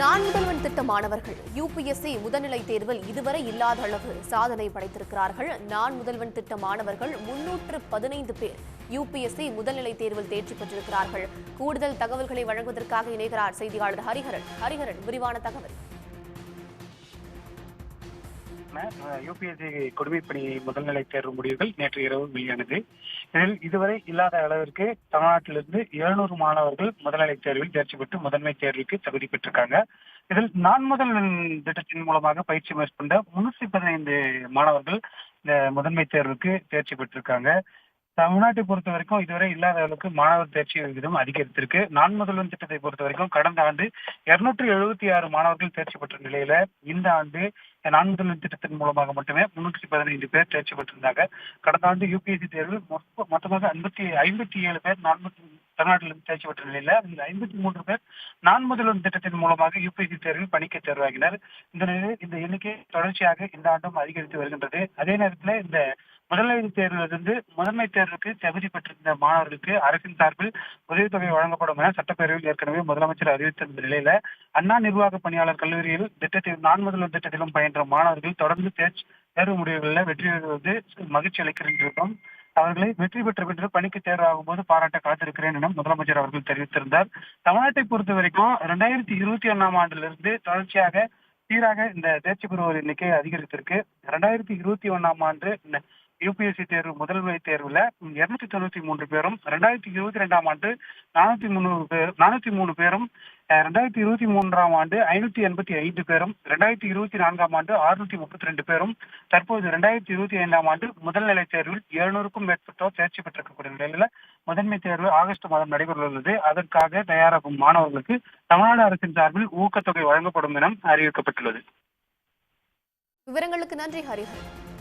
நான் முதல்வன் திட்ட மாணவர்கள் யூபிஎஸ்சி முதல்நிலை தேர்வில் இதுவரை இல்லாத அளவு சாதனை படைத்திருக்கிறார்கள். நான் முதல்வன் திட்ட மாணவர்கள் முன்னூற்று பதினைந்து பேர் யூபிஎஸ்சி முதல்நிலை தேர்வில் தேர்ச்சி பெற்றிருக்கிறார்கள். கூடுதல் தகவல்களை வழங்குவதற்காக இணைகிறார் செய்தியாளர் ஹரிஹரன். ஹரிஹரன் விரிவான தகவல். யூபிஎஸ்சி குடிமைப்பணி முதல்நிலை தேர்வு முடிவுகள் நேற்று இரவு வெளியானது. இதில் இதுவரை இல்லாத அளவிற்கு தமிழ்நாட்டிலிருந்து எழுநூறு மாணவர்கள் முதல்நிலை தேர்வில் தேர்ச்சி பெற்று முதன்மை தேர்வுக்கு தகுதி பெற்றிருக்காங்க. இதில் நான் முதல் திட்டத்தின் மூலமாக பயிற்சி மேற்கொண்ட முன்னூற்றி பதினைந்து மாணவர்கள் இந்த முதன்மை தேர்வுக்கு தேர்ச்சி பெற்றிருக்காங்க. தமிழ்நாட்டை பொறுத்த வரைக்கும் இதுவரை இல்லாத அளவுக்கு மாணவர் தேர்ச்சி விகிதம் அதிகரித்திருக்கு. நான் முதல்வன் திட்டத்தை பொறுத்த வரைக்கும் கடந்த ஆண்டு இருநூற்றி எழுபத்தி ஆறு மாணவர்கள் தேர்ச்சி பெற்ற நிலையில இந்த ஆண்டு நான் முதல்வன் திட்டத்தின் மூலமாக மட்டுமே முன்னூற்றி பதினைந்து பேர் தேர்ச்சி பெற்றிருந்தாங்க. கடந்த ஆண்டு யூபிஎஸ்சி தேர்வில் மொத்த- மொத்தமாக ஐம்பத்தி ஐம்பத்தி ஏழு பேர் நான் தமிழ்நாட்டிலிருந்து தேர்ச்சி பெற்ற நிலையில அதில் ஐம்பத்தி மூன்று பேர் நான் முதல்வன் திட்டத்தின் மூலமாக யூபிஎஸ்சி தேர்வில் பணிக்க தேர்வாகினர். இந்த நிலையில் இந்த எண்ணிக்கை தொடர்ச்சியாக இந்த ஆண்டும் அதிகரித்து வருகின்றது. அதே நேரத்தில் இந்த முதல்நிலை தேர்விலிருந்து முதன்மை தேர்வுக்கு தகுதி பெற்றிருந்த மாணவர்களுக்கு அரசின் சார்பில் உதவித்தொகை வழங்கப்படும் என சட்டப்பேரவையில் ஏற்கனவே முதலமைச்சர் அறிவித்திருந்த நிலையில அண்ணா நிர்வாக பணியாளர் கல்லூரியில் திட்டத்தில் நான் முதல்வர் திட்டத்திலும் பயின்ற மாணவர்கள் தொடர்ந்து தேர்ச்சி தேர்வு முடிவுகளில் வெற்றி பெறுவது மகிழ்ச்சி அளிக்கின்றோம் அவர்களை வெற்றி பெற்ற பின்று பணிக்கு தேர்வாகும் போது பாராட்ட காத்திருக்கிறேன் என முதலமைச்சர் அவர்கள் தெரிவித்திருந்தார். தமிழ்நாட்டை பொறுத்த வரைக்கும் இரண்டாயிரத்தி இருபத்தி ஒன்னாம் ஆண்டிலிருந்து தொடர்ச்சியாக சீராக இந்த தேர்ச்சி பெறுவோர் எண்ணிக்கை அதிகரித்திருக்கு. இரண்டாயிரத்தி இருபத்தி ஒன்னாம் ஆண்டு யூபிஎஸ்சி தேர்வு முதல்நிலை தேர்வுல இருநூத்தி தொண்ணூத்தி மூன்று பேரும் ரெண்டாயிரத்தி இருபத்தி ரெண்டாம் ஆண்டு நானூத்தி முந்நூறு பேர் நானூத்தி மூணு பேரும் ரெண்டாயிரத்தி இருபத்தி மூன்றாம் ஆண்டு ஐநூத்தி எண்பத்தி ஐந்து பேரும் ரெண்டாயிரத்தி இருபத்தி நான்காம் ஆண்டு அறுநூத்தி முப்பத்தி ரெண்டு பேரும் தற்போது ரெண்டாயிரத்தி இருபத்தி ஐந்தாம் ஆண்டு முதல்நிலை தேர்வில் எழுநூறுக்கும் மேற்பட்டோர் தேர்ச்சி பெற்றிருக்கக்கூடிய நிலையில முதன்மை தேர்வு ஆகஸ்ட் மாதம் நடைபெற உள்ளது அதற்காக தயாராகும் மாணவர்களுக்கு தமிழ்நாடு அரசின் சார்பில் ஊக்கத்தொகை வழங்கப்படும் என அறிவிக்கப்பட்டுள்ளது. விவரங்களுக்கு நன்றி ஹரிஹரன்.